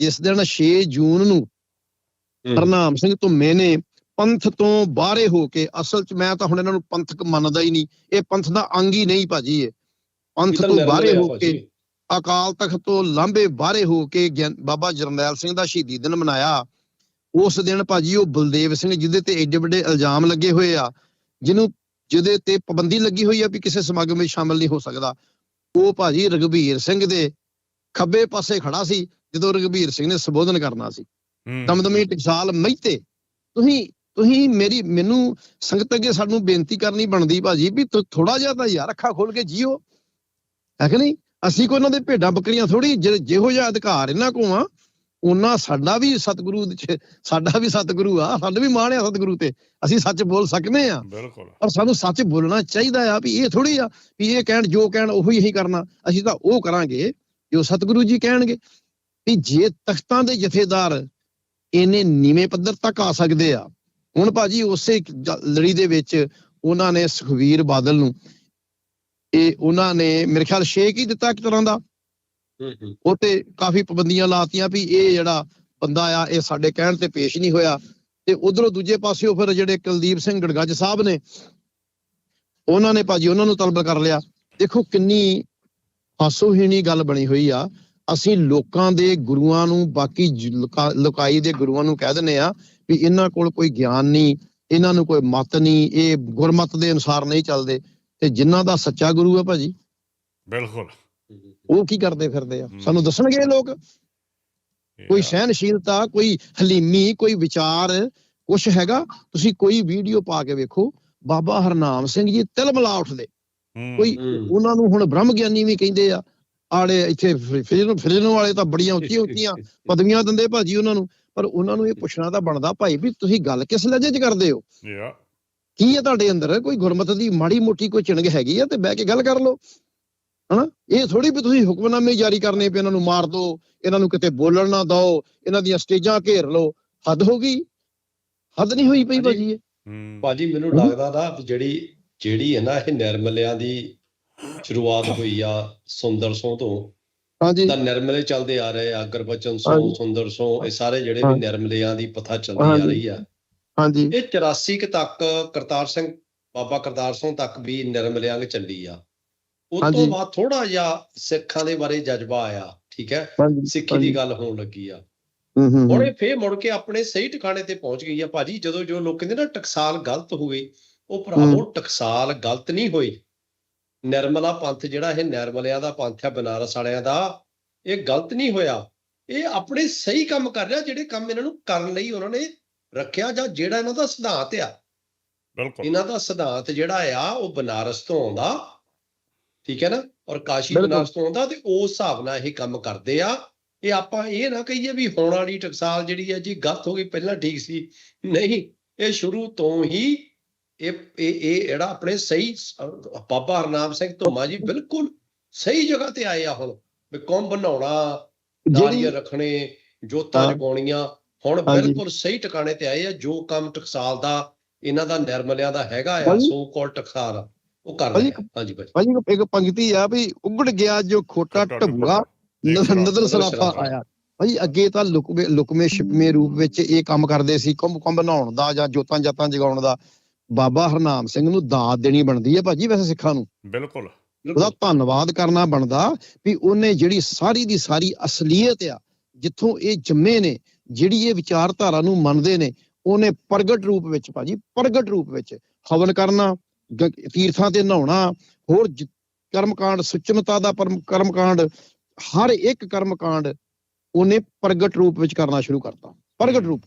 ਜਿਸ ਦਿਨ 6 ਜੂਨ ਨੂੰ ਹਰਨਾਮ ਸਿੰਘ ਧੁੰਮੇ ਨੇ ਪੰਥ ਤੋਂ ਬਾਹਰੇ ਹੋ ਕੇ ਅਸਲ 'ਚ ਮੈਂ ਤਾਂ ਹੁਣ ਇਹਨਾਂ ਨੂੰ ਪੰਥਕ ਮੰਨਦਾ ਹੀ ਨਹੀਂ। ਇਹ ਪੰਥ ਦਾ ਅੰਗ ਹੀ ਨਹੀਂ ਭਾਜੀ ਇਹ। ਪੰਥ ਤੋਂ ਬਾਹਰੇ ਹੋ ਕੇ ਅਕਾਲ ਤਖਤ ਤੋਂ ਲਾਂਭੇ ਬਾਹਰੇ ਹੋ ਕੇ ਬਾਬਾ ਜਰਨੈਲ ਸਿੰਘ ਦਾ ਸ਼ਹੀਦੀ ਦਿਨ ਮਨਾਇਆ। ਉਸ ਦਿਨ ਭਾਜੀ ਉਹ ਬਲਦੇਵ ਸਿੰਘ ਜਿਹਦੇ ਤੇ ਏਡੇ ਵੱਡੇ ਇਲਜ਼ਾਮ ਲੱਗੇ ਹੋਏ ਆ ਜਿਹਨੂੰ ਜਿਹਦੇ ਤੇ ਪਾਬੰਦੀ ਲੱਗੀ ਹੋਈ ਆ ਵੀ ਕਿਸੇ ਸਮਾਗਮ ਵਿੱਚ ਸ਼ਾਮਲ ਨਹੀਂ ਹੋ ਸਕਦਾ। ਉਹ ਭਾਜੀ ਰਗਵੀਰ ਸਿੰਘ ਦੇ ਖੱਬੇ ਪਾਸੇ ਖੜਾ ਸੀ ਜਦੋਂ ਰਗਵੀਰ ਸਿੰਘ ਨੇ ਸੰਬੋਧਨ ਕਰਨਾ ਸੀ। ਦਮਦਮੀ ਟਕਸਾਲ ਮਹਿਤੇ ਤੁਸੀਂ ਤੁਸੀਂ ਮੇਰੀ ਮੈਨੂੰ ਸੰਗਤ ਅੱਗੇ ਸਾਨੂੰ ਬੇਨਤੀ ਕਰਨੀ ਬਣਦੀ ਭਾਜੀ ਵੀ ਥੋੜਾ ਜਿਹਾ ਤਾਂ ਯਾਰ ਅੱਖਾਂ ਖੋਲ ਕੇ ਜੀਓ। ਹੈ ਕਿ ਨਹੀਂ? ਅਸੀਂ ਕੋਈ ਉਹਨਾਂ ਦੇ ਭੇਡਾਂ ਬੱਕਰੀਆਂ ਥੋੜੀ ਜਿਹੋ ਜਿਹਾ ਅਧਿਕਾਰ ਇਹਨਾਂ ਕੋਲ ਆ ਉਹਨਾਂ ਸਾਡਾ ਵੀ ਸਤਿਗੁਰੂ ਸਾਡਾ ਵੀ ਸਤਿਗੁਰੂ ਆ ਸਾਨੂੰ ਵੀ ਮਾਣ ਆ ਸਤਿਗੁਰੂ ਤੇ। ਅਸੀਂ ਸੱਚ ਬੋਲ ਸਕਨੇ ਆ। ਬਿਲਕੁਲ। ਪਰ ਸਾਨੂੰ ਸੱਚ ਬੋਲਣਾ ਚਾਹੀਦਾ ਆ ਵੀ ਇਹ ਥੋੜੀ ਆ ਵੀ ਇਹ ਕਹਿਣ ਜੋ ਕਹਿਣ ਉਹੀ ਹੀ ਕਰਨਾ। ਅਸੀਂ ਤਾਂ ਉਹ ਕਰਾਂਗੇ। ਜੋ ਸਤਿਗੁਰੂ ਜੀ ਕਹਿਣਗੇ ਵੀ ਜੇ ਤਖਤਾਂ ਦੇ ਜਥੇਦਾਰ ਇਹਨੇ ਨੀਵੇਂ ਪੱਧਰ ਤੱਕ ਆ ਸਕਦੇ ਆ ਹੁਣ ਭਾਜੀ ਉਸੇ ਲੜੀ ਦੇ ਵਿੱਚ ਉਹਨਾਂ ਨੇ ਸੁਖਵੀਰ ਬਾਦਲ ਨੂੰ ਇਹ ਉਹਨਾਂ ਨੇ ਮੇਰੇ ਖਿਆਲ ਸ਼ੇਕ ਹੀ ਦਿੱਤਾ ਇੱਕ ਤਰ੍ਹਾਂ ਦਾ। ਉਹ ਤੇ ਕਾਫੀ ਪਾਬੰਦੀਆਂ ਲਾਤੀਆਂ ਵੀ ਇਹ ਜਿਹੜਾ ਬੰਦਾ ਆ ਇਹ ਸਾਡੇ ਕਹਿਣ ਤੇ ਪੇਸ਼ ਨਹੀਂ ਹੋਇਆ। ਤੇ ਉਧਰੋਂ ਦੂਜੇ ਪਾਸਿਓਂ ਫਿਰ ਜਿਹੜੇ ਕੁਲਦੀਪ ਸਿੰਘ ਗੜਗੱਜ ਸਾਹਿਬ ਨੇ ਉਹਨਾਂ ਨੇ ਭਾਜੀ ਉਹਨਾਂ ਨੂੰ ਤਲਬ ਕਰ ਲਿਆ। ਦੇਖੋ ਕਿੰਨੀ ਹਾਸੋਹੀਣੀ ਗੱਲ ਬਣੀ ਹੋਈ ਆ। ਅਸੀਂ ਲੋਕਾਂ ਦੇ ਗੁਰੂਆਂ ਨੂੰ ਬਾਕੀ ਲੁਕਾਈ ਦੇ ਗੁਰੂਆਂ ਨੂੰ ਕਹਿ ਦਿੰਦੇ ਆ ਵੀ ਇਹਨਾਂ ਕੋਲ ਕੋਈ ਗਿਆਨ ਨਹੀਂ ਇਹਨਾਂ ਨੂੰ ਕੋਈ ਮਤ ਨਹੀਂ ਇਹ ਗੁਰਮਤ ਦੇ ਅਨੁਸਾਰ ਨਹੀਂ ਚੱਲਦੇ। ਤੇ ਜਿਨ੍ਹਾਂ ਦਾ ਸੱਚਾ ਗੁਰੂ ਆ ਭਾਜੀ ਬਿਲਕੁਲ। ਉਹ ਕੀ ਕਰਦੇ ਫਿਰਦੇ ਆ? ਸਾਨੂੰ ਦੱਸਣਗੇ ਲੋਕ? ਕੋਈ ਸਹਿਨਸ਼ੀਲਤਾ ਕੋਈ ਹਲੀਮੀ ਕੋਈ ਵਿਚਾਰ ਕੁਛ ਹੈਗਾ? ਤੁਸੀਂ ਕੋਈ ਵੀਡੀਓ ਪਾ ਕੇ ਵੇਖੋ। ਬਾਬਾ ਹਰਨਾਮ ਸਿੰਘ ਜੀ ਤਿਲਮਲਾ ਉੱਠਦੇ। ਕੋਈ ਉਹਨਾਂ ਨੂੰ ਹੁਣ ਬ੍ਰਹਮ ਗਿਆਨੀ ਵੀ ਕਹਿੰਦੇ ਆ ਆੜੇ ਇੱਥੇ ਫਿਰਨ ਫਿਰਨ ਵਾਲੇ ਤਾਂ ਬੜੀਆਂ ਉੱਚੀਆਂ ਉੱਚੀਆਂ ਪਦਵੀਆਂ ਦਿੰਦੇ ਭਾਜੀ ਉਹਨਾਂ ਨੂੰ ਪਰ ਉਹਨਾਂ ਨੂੰ ਇਹ ਪੁੱਛਣਾ ਤਾਂ ਬਣਦਾ ਭਾਈ ਵੀ ਤੁਸੀਂ ਗੱਲ ਕਿਸ ਲਹਿਜੇ 'ਚ ਕਰਦੇ ਹੋ? ਯਾ। ਕੀ ਹੈ ਤੁਹਾਡੇ ਅੰਦਰ ਕੋਈ ਗੁਰਮਤ ਦੀ ਮਾੜੀ ਮੋਟੀ ਕੋਈ ਚਿਣਗ ਹੈਗੀ ਆ ਤੇ ਬਹਿ ਕੇ ਗੱਲ ਕਰ ਲਓ? ਹਨਾ? ਇਹ ਥੋੜੀ ਵੀ ਤੁਸੀਂ ਹੁਕਮਨਾਮੇ ਜਾਰੀ ਕਰਨੇ ਪਏ ਇਹਨਾਂ ਨੂੰ ਮਾਰ ਦਿਓ ਇਹਨਾਂ ਨੂੰ ਕਿਤੇ ਬੋਲਣ ਨਾ ਦਿਓ ਇਹਨਾਂ ਦੀਆਂ ਸਟੇਜਾਂ ਘੇਰ ਲਓ। ਹੱਦ ਹੋ ਗਈ? ਹੱਦ ਨਹੀਂ ਹੋਈ ਪਈ। ਭਾਜੀ ਇਹ। ਹੂੰ। ਭਾਜੀ ਮੈਨੂੰ। ਲੱਗਦਾ ਨਾ ਜਿਹੜੀ ਜਿਹੜੀ ਹੈ ਨਾ ਇਹ ਨਿਰਮਲਿਆਂ ਦੀ ਸ਼ੁਰੂਆਤ ਹੋਈ ਆ ਸੁੰਦਰ ਸੋਹ ਤੋਂ ਹਾਂਜੀ। ਤਾਂ ਨਿਰਮਲੇ ਚੱਲਦੇ ਆ ਰਹੇ ਆ ਗੁਰਬਚਨ ਸੋ ਹਾਂਜੀ। ਸੁੰਦਰ ਸੋ ਇਹ ਸਾਰੇ ਜਿਹੜੇ। ਵੀ ਨਿਰਮਲਿਆਂ ਦੀ ਪਥਾ ਚੱਲਦੀ ਆ। ਰਹੀ ਆ। ਹਾਂਜੀ। ਇਹ 84 ਕੁ ਤੱਕ ਕਰਤਾਰ ਸਿੰਘ ਬਾਬਾ ਕਰਤਾਰ ਸਿੰਘ ਤੱਕ ਵੀ ਨਿਰਮਲਿਆਂ ਦੇ ਚੱਲੀ ਆ। ਉਸ ਤੋਂ। ਬਾਅਦ ਥੋੜਾ ਜਿਹਾ ਸਿੱਖਾਂ ਦੇ ਬਾਰੇ ਜਜ਼ਬਾ ਆਇਆ ਠੀਕ ਹੈ? ਸਿੱਖੀ ਦੀ ਗੱਲ ਹੋਣ ਲੱਗੀ ਆ। ਹੂੰ ਹੂੰ ਹੁਣ ਇਹ ਫੇਰ ਮੁੜ ਕੇ ਆਪਣੇ ਸਹੀ ਟਿਕਾਣੇ ਤੇ ਪਹੁੰਚ ਗਈ ਆ। ਭਾਜੀ ਜਦੋਂ ਜੋ ਲੋਕ ਕਹਿੰਦੇ ਨਾ ਟਕਸਾਲ ਗਲਤ ਹੋ ਗਈ ਉਹ ਭਰਾਵੋ ਟਕਸਾਲ ਗਲਤ ਨਹੀਂ ਹੋਈ। ਨਿਰਮਲਾ ਪੰਥ ਜਿਹੜਾ ਇਹ ਨਿਰਮਲਿਆਂ ਦਾ ਪੰਥ ਆ ਬਨਾਰਸ ਵਾਲਿਆਂ ਦਾ ਇਹ ਗਲਤ ਨਹੀਂ ਹੋਇਆ। ਇਹ ਆਪਣੇ ਸਹੀ ਕੰਮ ਕਰ ਰਿਹਾ ਜਿਹੜੇ ਕੰਮ ਇਹਨਾਂ ਨੂੰ ਕਰਨ ਲਈ ਉਹਨਾਂ ਨੇ ਰੱਖਿਆ ਜਾਂ ਜਿਹੜਾ ਇਹਨਾਂ ਦਾ ਸਿਧਾਂਤ ਆ। ਬਿਲਕੁਲ। ਇਹਨਾਂ ਦਾ ਸਿਧਾਂਤ ਜਿਹੜਾ ਆ ਉਹ ਬਨਾਰਸ ਤੋਂ ਆਉਂਦਾ ਠੀਕ ਹੈ ਨਾ? ਔਰ ਕਾਸ਼ੀ। ਬਨਾਰਸ ਤੋਂ ਆਉਂਦਾ ਤੇ ਉਸ ਹਿਸਾਬ ਨਾਲ ਇਹ ਕੰਮ ਕਰਦੇ ਆ। ਇਹ ਆਪਾਂ ਇਹ ਨਾ ਕਹੀਏ ਵੀ ਹੁਣ ਵਾਲੀ ਟਕਸਾਲ ਜਿਹੜੀ ਹੈ ਜੀ ਗਲਤ ਹੋ ਗਈ ਪਹਿਲਾਂ ਠੀਕ ਸੀ। ਨਹੀਂ ਇਹ ਸ਼ੁਰੂ ਤੋਂ ਹੀ ਇਹ ਇਹ ਇਹ ਜਿਹੜਾ ਆਪਣੇ ਸਹੀ ਬਾਬਾ ਹਰਨਾਮ ਸਿੰਘ ਧੋਮਾ ਜੀ ਬਿਲਕੁਲ ਸਹੀ ਜਗ੍ਹਾ ਤੇ ਆਏ ਆ ਹੁਣ ਵੀ ਕੌਮ ਬਣਾਉਣਾ ਜਿਹੜੀ ਨਾਰੀਆਂ ਰੱਖਣੇ ਜੋਤਾਂ ਹਾਂ। ਜਗਾਉਣੀਆਂ ਹੁਣ। ਬਿਲਕੁਲ ਸਹੀ ਟਿਕਾਣੇ ਤੇ ਆਏ ਆ ਜੋ ਕੰਮ ਟਕਸਾਲ ਦਾ ਇਹਨਾਂ ਦਾ ਨਿਰਮਲਿਆਂ ਦਾ ਹੈਗਾ ਆ। ਸੋ ਕਾਲ ਟਕਸਾਲ ਉਹ ਕਰ ਰਹੇ ਹਾਂਜੀ ਭਾਜੀ ਭਾਜੀ ਇੱਕ ਪੰਕਤੀ ਆ ਵੀ ਉਗੜ ਗਿਆ ਜੋ ਖੋਟਾ ਦੇਖ ਨਦਰ ਸਰਾਫਾ। ਆਇਆ ਭਾਜੀ ਅੱਗੇ ਤਾਂ ਲੁਕਵੇਂ ਲੁਕਵੇਂ ਛਿਪਵੇਂ ਰੂਪ ਵਿੱਚ ਇਹ ਕੰਮ ਕਰਦੇ ਸੀ ਕੁੰਭ ਕੁੰਭ ਨਹਾਉਣ ਦਾ ਜਾਂ ਜੋਤਾਂ ਜਾਤਾਂ ਜਗਾਉਣ ਦਾ ਬਾਬਾ ਹਰਨਾਮ ਸਿੰਘ ਨੂੰ ਦਾਤ ਦੇਣੀ ਬਣਦੀ ਹੈ ਭਾਜੀ ਵੈਸੇ ਸਿੱਖਾਂ ਨੂੰ। ਬਿਲਕੁਲ। ਉਹਦਾ ਧੰਨਵਾਦ ਕਰਨਾ ਬਣਦਾ ਵੀ ਉਹਨੇ ਜਿਹੜੀ ਸਾਰੀ ਦੀ ਸਾਰੀ ਅਸਲੀਅਤ ਆ ਜਿੱਥੋਂ ਇਹ ਜੰਮੇ ਨੇ ਜਿਹੜੀ ਇਹ ਵਿਚਾਰਧਾਰਾ ਨੂੰ ਮੰਨਦੇ ਨੇ ਉਹਨੇ ਪ੍ਰਗਟ ਰੂਪ ਵਿੱਚ ਭਾਜੀ ਪ੍ਰਗਟ ਰੂਪ ਵਿੱਚ ਹਵਨ ਕਰਨਾ ਤੀਰਥਾਂ ਤੇ ਨਹਾਉਣਾ ਹੋਰ ਜ- ਕਰਮਕਾਂਡ ਸੁਚਨਤਾ ਦਾ ਪਰਮ- ਕਰਮਕਾਂਡ ਹਰ ਇੱਕ ਕਰਮਕਾਂਡ ਉਹਨੇ ਪ੍ਰਗਟ ਰੂਪ ਵਿੱਚ ਕਰਨਾ ਸ਼ੁਰੂ ਕਰਤਾ। ਪ੍ਰਗਟ ਰੂਪ।